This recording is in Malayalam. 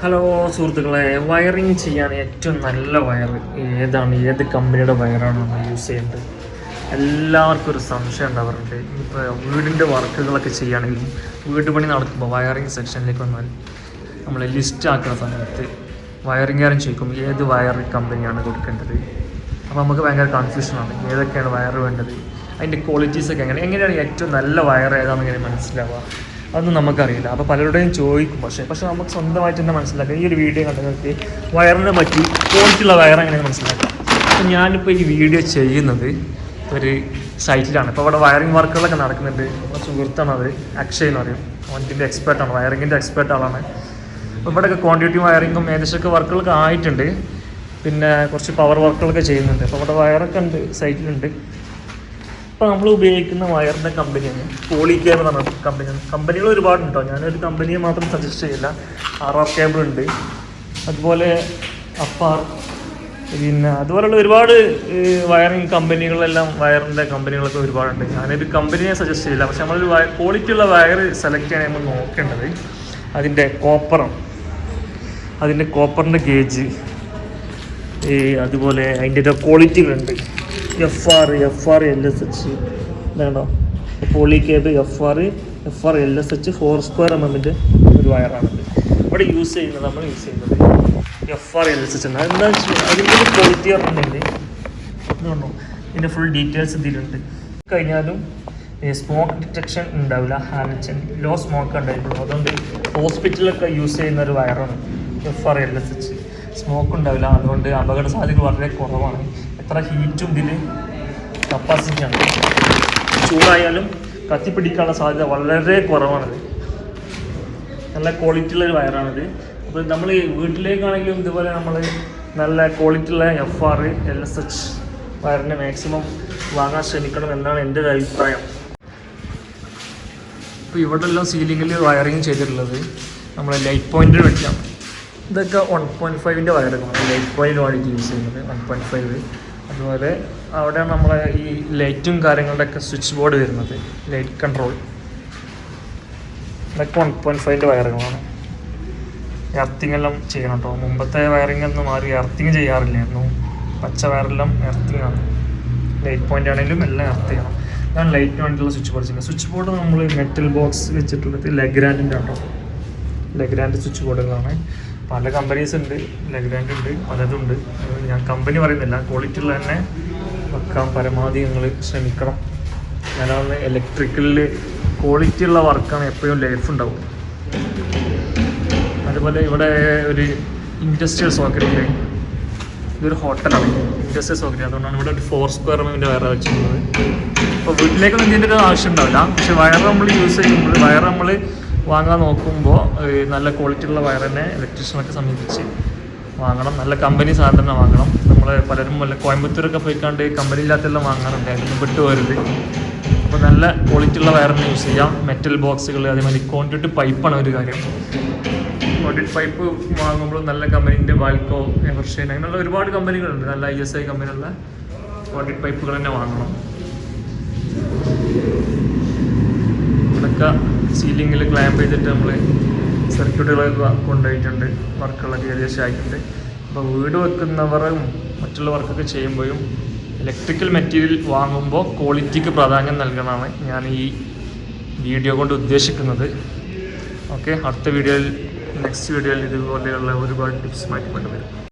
ഹലോ സുഹൃത്തുക്കളെ. വയറിങ് ചെയ്യാൻ ഏറ്റവും നല്ല വയർ ഏതാണ്? ഏത് കമ്പനിയുടെ വയറാണ് നമ്മൾ യൂസ് ചെയ്യേണ്ടത്? എല്ലാവർക്കും ഒരു സംശയം ഉണ്ടാവാറുണ്ട്. ഇപ്പോൾ വീടിന്റെ വർക്കുകളൊക്കെ ചെയ്യുകയാണെങ്കിലും വീട് പണി നടക്കുമ്പോൾ വയറിങ് സെക്ഷനിലേക്ക് വന്നാൽ നമ്മൾ ലിസ്റ്റ് ആക്കുന്ന സമയത്ത് വയറിങ്ങുകാരൻ ചോദിക്കും ഏത് വയർ കമ്പനിയാണ് കൊടുക്കേണ്ടത്? അപ്പോൾ നമുക്ക് ഭയങ്കര കൺഫ്യൂഷനാണ് ഏതൊക്കെയാണ് വയർ വേണ്ടത്? അതിന്റെ ക്വാളിറ്റീസൊക്കെ എങ്ങനെ? എങ്ങനെയാണ് ഏറ്റവും നല്ല വയർ ഏതാണെന്ന് ഇങ്ങനെ മനസ്സിലാവുക? അതൊന്നും നമുക്കറിയില്ല. അപ്പോൾ പലരുടെയും ചോദിക്കും പക്ഷേ പക്ഷേ നമുക്ക് സ്വന്തമായിട്ട് തന്നെ മനസ്സിലാക്കാം ഈ ഒരു വീഡിയോ കണ്ടു നിർത്തി വയറിനെ പറ്റി പോയിട്ടുള്ള വയർ എങ്ങനെ മനസ്സിലാക്കാം അപ്പോൾ ഞാനിപ്പോൾ ഈ വീഡിയോ ചെയ്യുന്നത് ഒരു സൈറ്റിലാണ് ഇപ്പോൾ അവിടെ വയറിംഗ് വർക്കുകളൊക്കെ നടക്കുന്നുണ്ട്. നമ്മുടെ സുഹൃത്താണ് അത് അക്ഷയ് എന്ന് പറയും. അവന്റെ എക്സ്പേർട്ടാണ് വയറിങ്ങിന്റെ എക്സ്പേർട്ട് ആളാണ്. അപ്പോൾ ഇവിടെയൊക്കെ ക്വാണ്ടിറ്റി വയറിങ്ങും ഏകദേശമൊക്കെ വർക്കുകളൊക്കെ ആയിട്ടുണ്ട്. പിന്നെ കുറച്ച് പവർ വർക്കുകളൊക്കെ ചെയ്യുന്നുണ്ട്. അപ്പോൾ അവിടെ വയറൊക്കെ ഉണ്ട് സൈറ്റിലുണ്ട് ഇപ്പോൾ നമ്മൾ ഉപയോഗിക്കുന്ന വയറിന്റെ കമ്പനിയാണ് പോളി കേബിൾ എന്ന് പറഞ്ഞ കമ്പനിയാണ് കമ്പനികൾ ഒരുപാടുണ്ട്? കേട്ടോ ഞാനൊരു കമ്പനിയെ മാത്രം സജസ്റ്റ് ചെയ്യില്ല. ആർ ആർ കേബിൾ ഉണ്ട് അതുപോലെ അപ്പാർ പിന്നെ അതുപോലുള്ള ഒരുപാട് വയറിങ് കമ്പനികളെല്ലാം വയറിന്റെ കമ്പനികളൊക്കെ ഒരുപാടുണ്ട്. ഞാനൊരു കമ്പനിയെ സജസ്റ്റ് ചെയ്യില്ല. പക്ഷെ നമ്മളൊരു ക്വാളിറ്റി ഉള്ള വയർ സെലക്ട് ചെയ്യാൻ നമ്മൾ നോക്കേണ്ടത് അതിന്റെ കോപ്പറും അതിന്റെ കോപ്പറിന്റെ ഗേജ് അതുപോലെ അതിന്റെ ക്വാളിറ്റികളുണ്ട് F R F R L S H ഇതാണോ? Polycab F R F R L S H four square M എമ്മിന്റെ ഒരു വയറാണ് ഇവിടെ യൂസ് ചെയ്യുന്നത് നമ്മൾ യൂസ് ചെയ്യുന്നത് F R L S H ആണ്. എന്താ വെച്ചാൽ അതിന്റെ ഒരു ക്വാളിറ്റി പറഞ്ഞിട്ടുണ്ടെങ്കിൽ ഇതുകൊണ്ടോ ഇതിന്റെ ഫുൾ ഡീറ്റെയിൽസ് ഇതിലുണ്ട്. കഴിഞ്ഞാലും സ്മോക്ക് ഡിറ്റക്ഷൻ ഉണ്ടാവില്ല ഹാനച്ചൻ ലോ സ്മോക്ക് ഉണ്ടായിട്ടുള്ളൂ അതുകൊണ്ട് ഹോസ്പിറ്റലിലൊക്കെ യൂസ് ചെയ്യുന്ന ഒരു വയറാണ് F R L S H smoke ഉണ്ടാവില്ല. അതുകൊണ്ട് അപകട സാധ്യത വളരെ കുറവാണ്. എത്ര ഹീറ്റും ഇതിന് കപ്പാസിറ്റിയാണ് ചൂടായാലും കത്തിപ്പിടിക്കാനുള്ള സാധ്യത വളരെ കുറവാണിത്. നല്ല ക്വാളിറ്റിയുള്ള ഒരു വയറാണിത്. അപ്പോൾ നമ്മൾ വീട്ടിലേക്കാണെങ്കിലും ഇതുപോലെ നമ്മൾ നല്ല ക്വാളിറ്റിയുള്ള F R L S H വയറിനെ maximum വാങ്ങാൻ ശ്രമിക്കണം എന്നാണ് എന്റെ ഒരു അഭിപ്രായം. ഇപ്പോൾ ഇവിടെ എല്ലാം സീലിങ്ങിൽ വയറിങ് ചെയ്തിട്ടുള്ളത് നമ്മൾ ലൈറ്റ് പോയിന്റിന് വെക്കാം. ഇതൊക്കെ വൺ പോയിന്റ് ഫൈവിന്റെ വയറൊക്കെ ലൈറ്റ് പോയിന്റ് വേണ്ടിയിട്ട് യൂസ് ചെയ്യുന്നത് വൺ പോയിന്റ് ഫൈവ് അതുപോലെ അവിടെ നമ്മളെ ഈ ലൈറ്റും കാര്യങ്ങളുടെയൊക്കെ സ്വിച്ച് ബോർഡ് വരുന്നത്. Light control. ഇതൊക്കെ വൺ പോയിന്റ് ഫൈവിന്റെ വയറുകളാണ്. എർത്തിങ് എല്ലാം ചെയ്യണം കേട്ടോ മുമ്പത്തെ വയറിംഗ് ഒന്ന് മാറി എർത്തിങ് ചെയ്യാറില്ലായിരുന്നു. പച്ച വയറെല്ലാം എർത്തിങ് ആണ്. ലൈറ്റ് പോയിന്റ് ആണെങ്കിലും എല്ലാം എർത്ത് ചെയ്യണം ഞാൻ ലൈറ്റിന് വേണ്ടിയിട്ടുള്ള സ്വിച്ച് ബോർഡ് ചെയ്യുന്നത്. സ്വിച്ച് ബോർഡ് നമ്മൾ മെറ്റൽ ബോക്സ് വെച്ചിട്ടുള്ളത് ലെഗ്രാൻഡിന്റെ ആണോ ലെഗ്രാൻഡ് സ്വിച്ച് ബോർഡുകളാണ് പല കമ്പനീസ് ഉണ്ട് ലഗ്രാൻഡ് ഉണ്ട് പലതുണ്ട് ഉണ്ട്. ഞാൻ കമ്പനി പറയുന്നില്ല ക്വാളിറ്റി ഉള്ള തന്നെ വെക്കാൻ പരമാവധി നിങ്ങൾ ശ്രമിക്കണം. ഞാനന്ന് ഇലക്ട്രിക്കലിൽ ക്വാളിറ്റി ഉള്ള വർക്കാണ് എപ്പോഴും ലൈഫ് ഉണ്ടാവും. അതുപോലെ ഇവിടെ ഒരു ഇൻഡസ്ട്രിയൽ സോക്കറ്റ് ഇതൊരു ഹോട്ടലാണ് ഇൻഡസ്ട്രിയൽ സോക്കറ്റ് അതുകൊണ്ടാണ് ഇവിടെ ഒരു ഫോർ സ്ക്വയർ റൂമിന്റെ വയർ വെച്ചിരിക്കുന്നത് അപ്പോൾ വീട്ടിലേക്കൊന്നും ഇതിന്റെ ഒരു ആവശ്യം ഉണ്ടാവില്ല. പക്ഷെ വയർ നമ്മൾ യൂസ് ചെയ്യുമ്പോൾ വയർ നമ്മൾ വാങ്ങാൻ നോക്കുമ്പോൾ നല്ല ക്വാളിറ്റി ഉള്ള വയർ തന്നെ ഇലക്ട്രീഷ്യനൊക്കെ സമീപിച്ച് വാങ്ങണം. നല്ല കമ്പനി സാധനം വാങ്ങണം. നമ്മൾ പലരും വല്ല കോയമ്പത്തൂരൊക്കെ പോയിക്കാണ്ട് കമ്പനി ഇല്ലാത്തെല്ലാം വാങ്ങാറുണ്ട്. അതിനൊന്നും വിട്ടുപോരുത് അപ്പോൾ നല്ല ക്വാളിറ്റി ഉള്ള തന്നെ യൂസ് ചെയ്യാം. മെറ്റൽ ബോക്സുകൾ അതേമാതിരി കോൺട്രിറ്റ് പൈപ്പാണ് ഒരു കാര്യം. കോൺട്രിറ്റ് പൈപ്പ് വാങ്ങുമ്പോൾ നല്ല കമ്പനീന്റെ വാൽക്കോ എവർഷൈൻ അങ്ങനെയുള്ള ഒരുപാട് കമ്പനികളുണ്ട് നല്ല ഐ എസ് ഐ കമ്പനിയുള്ള കോൺട്രിറ്റ് പൈപ്പുകൾ തന്നെ വാങ്ങണം. ഇവിടെയൊക്കെ സീലിങ്ങിൽ ക്ലാമ്പ് ചെയ്തിട്ട് നമ്മൾ സർക്യൂട്ടുകളൊക്കെ കൊണ്ടുപോയിട്ടുണ്ട്. വർക്കുകളൊക്കെ ഏകദേശം ആയിട്ടുണ്ട്. അപ്പോൾ വീട് വെക്കുന്നവരും മറ്റുള്ള വർക്കൊക്കെ ചെയ്യുമ്പോഴും ഇലക്ട്രിക്കൽ മെറ്റീരിയൽ വാങ്ങുമ്പോൾ ക്വാളിറ്റിക്ക് പ്രാധാന്യം നൽകണമെന്നാണ് ഞാൻ ഈ വീഡിയോ കൊണ്ട് ഉദ്ദേശിക്കുന്നത്. ഓക്കെ അടുത്ത വീഡിയോയിൽ നെക്സ്റ്റ് വീഡിയോയിൽ ഇതുപോലെയുള്ള ഒരുപാട് ടിപ്സ് മാറ്റി കൊണ്ടുവരും.